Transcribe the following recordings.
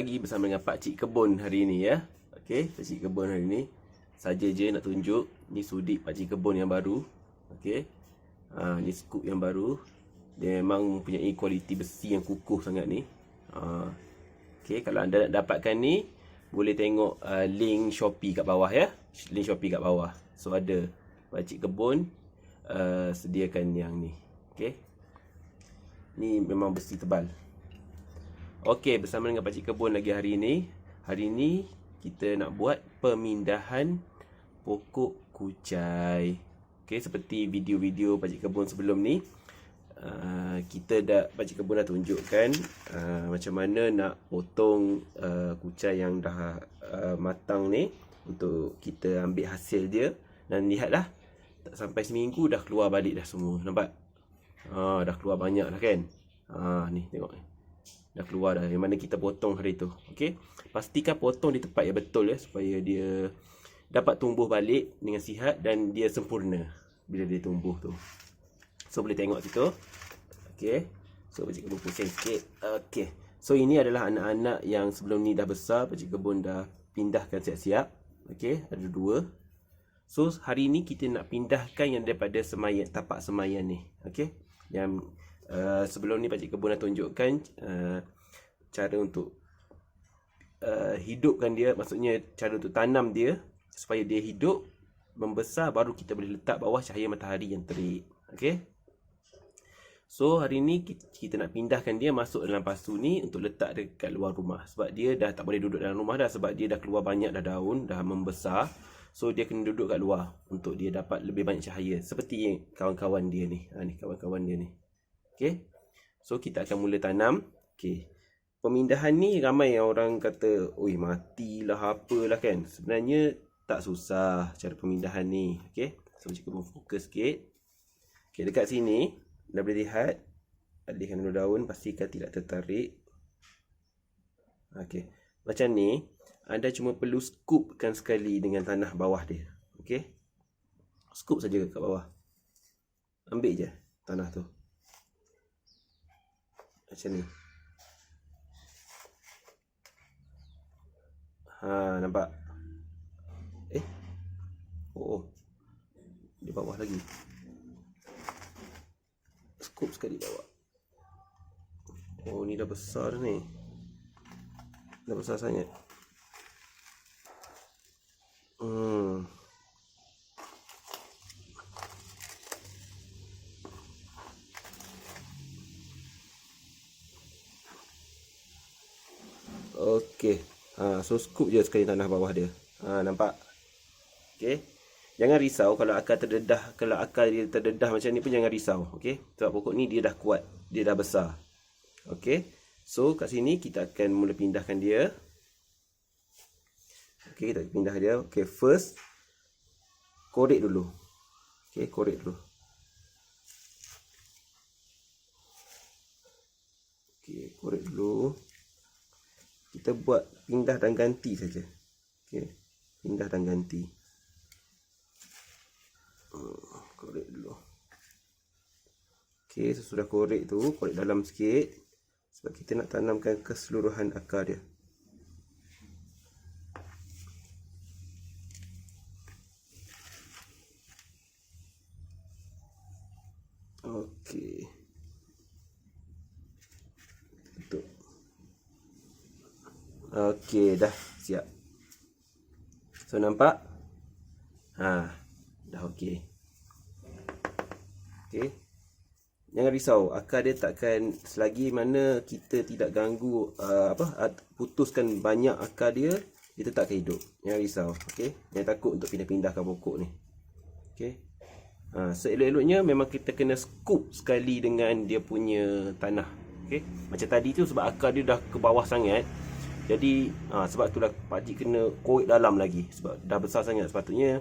Lagi bersama dengan Pak Cik Kebun hari ini ya. Okey, Pak Cik Kebun hari ini saja je nak tunjuk ni sudik Pak Cik Kebun yang baru. Okey. Ha, ni scoop yang baru. Dia memang mempunyai kualiti besi yang kukuh sangat ni. Ha. Okey, kalau anda nak dapatkan ni boleh tengok uh, link Shopee kat bawah ya. Link Shopee kat bawah. So ada Pak Cik Kebun uh, sediakan yang ni. Okey. Ni memang besi tebal. Okey, bersama dengan Pakcik Kebun lagi hari ini. Hari ini kita nak buat pemindahan pokok kucai. Okey, seperti video-video Pakcik Kebun sebelum ni. Uh, kita dah Pakcik Kebun dah tunjukkan uh, macam mana nak potong uh, kucai yang dah uh, matang ni untuk kita ambil hasil dia dan lihatlah tak sampai seminggu dah keluar balik dah semua nampak ha, dah keluar banyak dah kan ha, ni tengok ni dah keluar dah yang mana kita potong hari tu. Okey? Pastikan potong di tempat yang betul ya supaya dia dapat tumbuh balik dengan sihat dan dia sempurna bila dia tumbuh tu. So boleh tengok situ. Okey? So Pakcik Kebun pusing sikit. Okey. So ini adalah anak-anak yang sebelum ni dah besar Pakcik Kebun dah pindahkan siap-siap. Okey? Ada dua. So hari ni kita nak pindahkan yang daripada semayan tapak semayan ni. Okey? Yang Uh, sebelum ni Pakcik Kebun dah tunjukkan uh, cara untuk uh, hidupkan dia maksudnya cara untuk tanam dia supaya dia hidup membesar baru kita boleh letak bawah cahaya matahari yang terik. Okey so hari ni kita nak pindahkan dia masuk dalam pasu ni untuk letak dekat luar rumah. Sebab dia dah tak boleh duduk dalam rumah dah sebab dia dah keluar banyak dah daun dah membesar. So dia kena duduk kat luar untuk dia dapat lebih banyak cahaya. Seperti kawan-kawan dia ni. Ha ni kawan-kawan dia ni Okey. So kita akan mula tanam. Okey. Pemindahan ni ramai yang orang kata, "Oi, matilah apalah kan." Sebenarnya tak susah cara pemindahan ni. Okey. So cuba fokus sikit. Okey, dekat sini dah boleh lihat alihkan dulu daun pastikan tidak tertarik. Okey. Macam ni, anda cuma perlu scoopkan sekali dengan tanah bawah dia. Okey. Scoop saja kat bawah. Ambil je tanah tu. Macam ni. Ha, nampak? Eh? Oh, oh. Di bawah lagi. Scoop sekali bawah. Oh, ni dah besar ni. Dah besar sangat. Hmm. Okey. Ha, so scoop je sekali tanah bawah dia. Ha, nampak? Okey. Jangan risau kalau akar terdedah, kalau akar dia terdedah macam ni pun jangan risau, okey? Sebab pokok ni dia dah kuat, dia dah besar. Okey. So kat sini kita akan mula pindahkan dia. Okey, kita pindah dia. Okey, first korek dulu. Okey, korek dulu. Okey, korek dulu kita buat pindah dan ganti saja. Okey. Pindah dan ganti. Hmm, korek dulu. Okey, sesudah korek tu, korek dalam sikit sebab kita nak tanamkan keseluruhan akar dia. Okey. Okey, dah siap. So nampak? Ha, dah okey. Okey. Jangan risau, akar dia takkan selagi mana kita tidak ganggu uh, apa putuskan banyak akar dia, dia tetap akan hidup. Jangan risau, okey. Jangan takut untuk pindah-pindahkan pokok ni. Okey. Ha, seelok-eloknya memang kita kena scoop sekali dengan dia punya tanah. Okey. Macam tadi tu sebab akar dia dah ke bawah sangat, jadi ha, sebab tu dah pakcik kena korek dalam lagi sebab dah besar sangat sepatutnya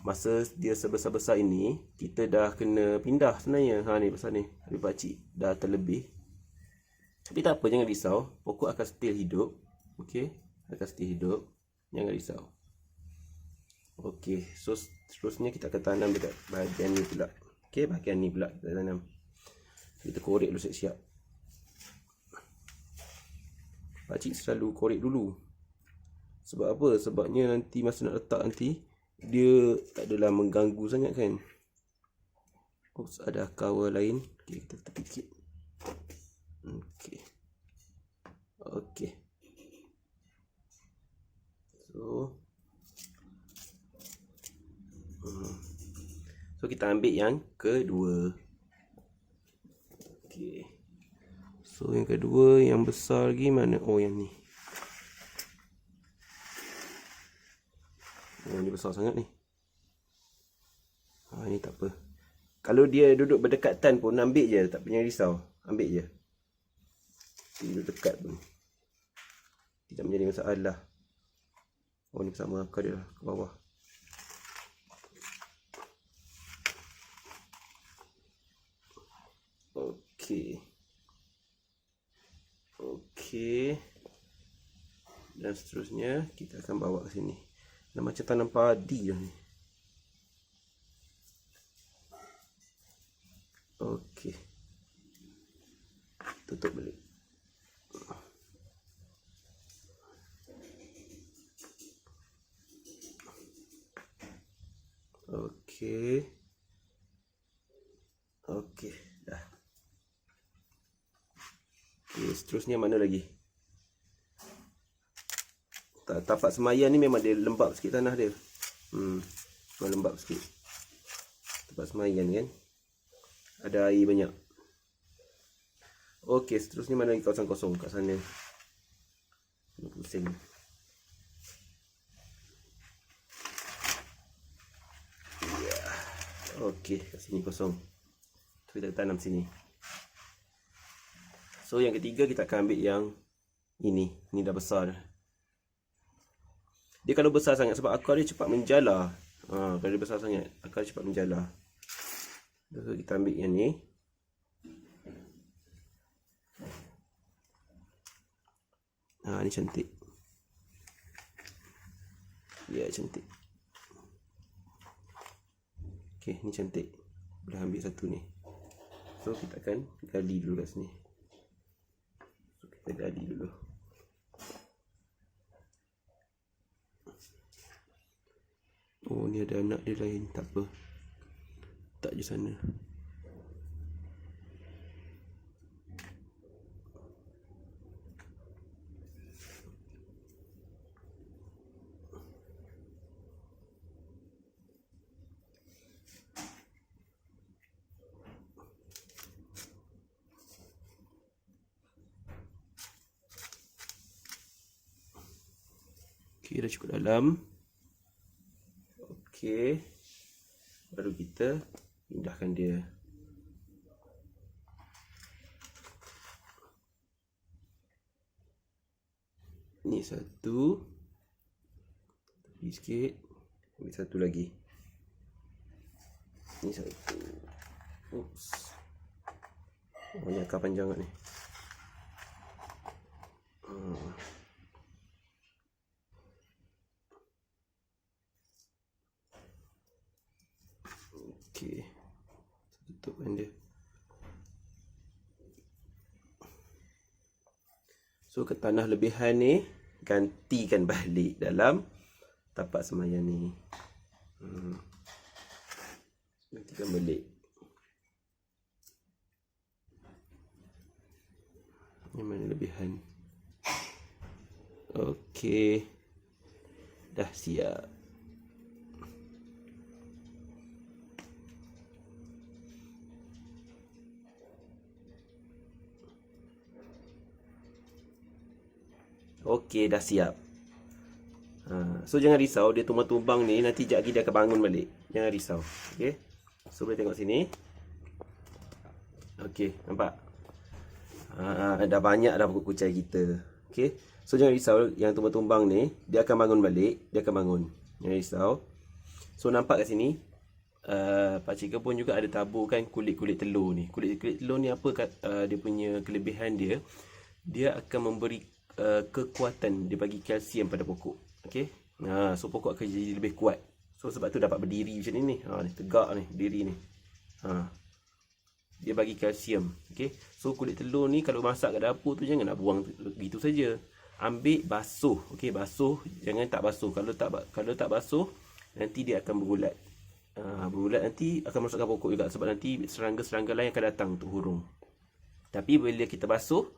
masa dia sebesar-besar ini kita dah kena pindah sebenarnya. Ha ni besar ni. Tapi pakcik dah terlebih. Tapi tak apa jangan risau, pokok akan still hidup. Okey, akan still hidup. Jangan risau. Okey, so seterusnya kita akan tanam dekat bahagian ni pula. Okey, bahagian ni pula kita tanam. Kita korek dulu siap-siap. Pakcik selalu korek dulu. Sebab apa? Sebabnya nanti masa nak letak nanti dia tak adalah mengganggu sangat kan. Oops, ada cover lain. Okey, kita tepi sikit. Okey. So hmm. So kita ambil yang kedua. Okey. So yang kedua yang besar lagi mana? Oh yang ni. Oh ni besar sangat ni. Ha ni tak apa. Kalau dia duduk berdekatan pun ambil je, tak payah risau. Ambil je. Duduk dekat pun. Tidak menjadi masalah. Oh ni bersama akar dia ke bawah. Okey. Okey. Dan seterusnya kita akan bawa ke sini. Dah macam tanam padi dah ni. Okey. Tutup balik. Okey. Okey, dah. Okey, seterusnya mana lagi? tapak semayan ni memang dia lembap sikit tanah dia. Hmm. Lembap sikit. Tapak semayan kan. Ada air banyak. Okey, seterusnya mana lagi kawasan kosong kat sana. Pusing. Ya. Okey, kat sini kosong. So, kita tanam sini. So, yang ketiga kita akan ambil yang ini. Ini dah besar dah. Dia kalau besar sangat sebab akar dia cepat menjala. Ha, kalau dia besar sangat, akar dia cepat menjala. So, kita ambil yang ni. Ha, ni cantik. Ya, cantik. Okey, ni cantik. Boleh ambil satu ni. So, kita akan gali dulu kat sini. Kita gali dulu. Oh ni ada anak dia lain. Tak apa. Tak je sana Okay, dah cukup dalam. Okey. Baru kita pindahkan dia. Ni satu. Tepi sikit. Ambil satu lagi. Ni satu. Oops. Oh, ni akar panjang ni. Hmm. Okey. Tutupkan dia. So ke tanah lebihan ni gantikan balik dalam tapak semayan ni. Hmm. Gantikan balik. Yang mana lebihan? Okey. Dah siap. Okey, dah siap. Ha, so jangan risau, dia tumbang-tumbang ni nanti jap lagi dia akan bangun balik. Jangan risau. Okey. So boleh tengok sini. Okey, nampak? Ha, dah banyak dah pokok kucai kita. Okey. So jangan risau yang tumbang-tumbang ni, dia akan bangun balik, dia akan bangun. Jangan risau. So nampak kat sini, uh, Pak Cik pun juga ada taburkan kulit-kulit telur ni. Kulit-kulit telur ni apa kat, uh, dia punya kelebihan dia? Dia akan memberi uh, kekuatan dia bagi kalsium pada pokok. Okey. Ha, so pokok akan jadi lebih kuat. So sebab tu dapat berdiri macam ni ni. Ha ni tegak ni, berdiri ni. Ha. Dia bagi kalsium. Okey. So kulit telur ni kalau masak kat dapur tu jangan nak buang begitu saja. ambil basuh. Okey, basuh. Jangan tak basuh. Kalau tak kalau tak basuh, nanti dia akan berulat. Uh, berulat nanti akan masukkan pokok juga sebab nanti serangga-serangga lain akan datang untuk hurung. Tapi bila kita basuh,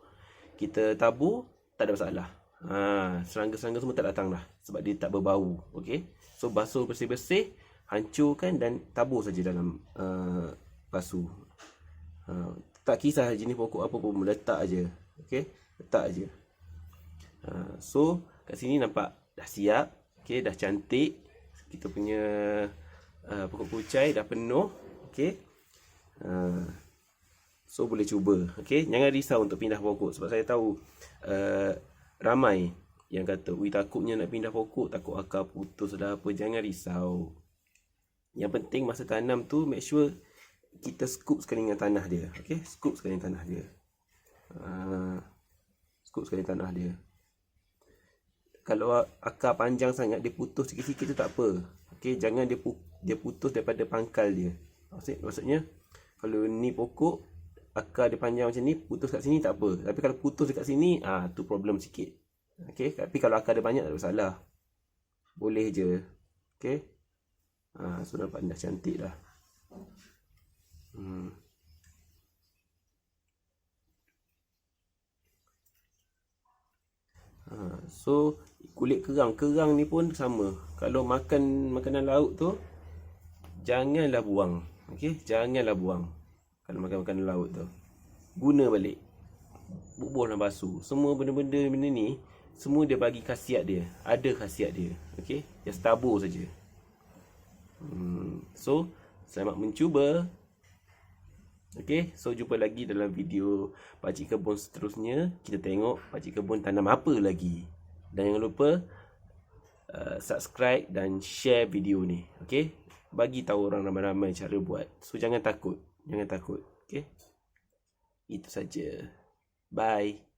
kita tabur, tak ada masalah. Ha, serangga-serangga semua tak datang dah sebab dia tak berbau. Okey. So basuh bersih-bersih, hancurkan dan tabur saja dalam uh, basuh. Ha, tak kisah jenis pokok apa pun letak aja. Okey, letak aja. Ha, so kat sini nampak dah siap. Okey, dah cantik. Kita punya uh, pokok kucai dah penuh. Okey. Uh, so boleh cuba. Okey, jangan risau untuk pindah pokok sebab saya tahu uh, ramai yang kata, "Ui takutnya nak pindah pokok, takut akar putus dah apa." Jangan risau. Yang penting masa tanam tu make sure kita scoop sekali dengan tanah dia. Okey, scoop sekali dengan tanah dia. Uh, scoop sekali tanah dia. Kalau akar panjang sangat dia putus sikit-sikit tu tak apa. Okey, jangan dia pu- dia putus daripada pangkal dia. Maksud maksudnya kalau ni pokok akar dia panjang macam ni putus kat sini tak apa. Tapi kalau putus dekat sini ah tu problem sikit. Okey, tapi kalau akar dia banyak tak ada masalah. Boleh je. Okey. Ha, so dah cantik dah. Hmm. Ha, so kulit kerang, kerang ni pun sama. Kalau makan makanan laut tu janganlah buang. Okey, janganlah buang. Kalau makan makanan laut tu. Guna balik. Bubuh dan basuh. Semua benda-benda benda ni semua dia bagi khasiat dia. Ada khasiat dia. Okey, just tabur saja. Hmm, so, selamat mencuba. Okay, so jumpa lagi dalam video Pakcik Kebun seterusnya. Kita tengok Pakcik Kebun tanam apa lagi. Dan jangan lupa uh, subscribe dan share video ni. Okay, bagi tahu orang ramai-ramai cara buat. So, jangan takut. Jangan takut. Okay, itu saja. Bye.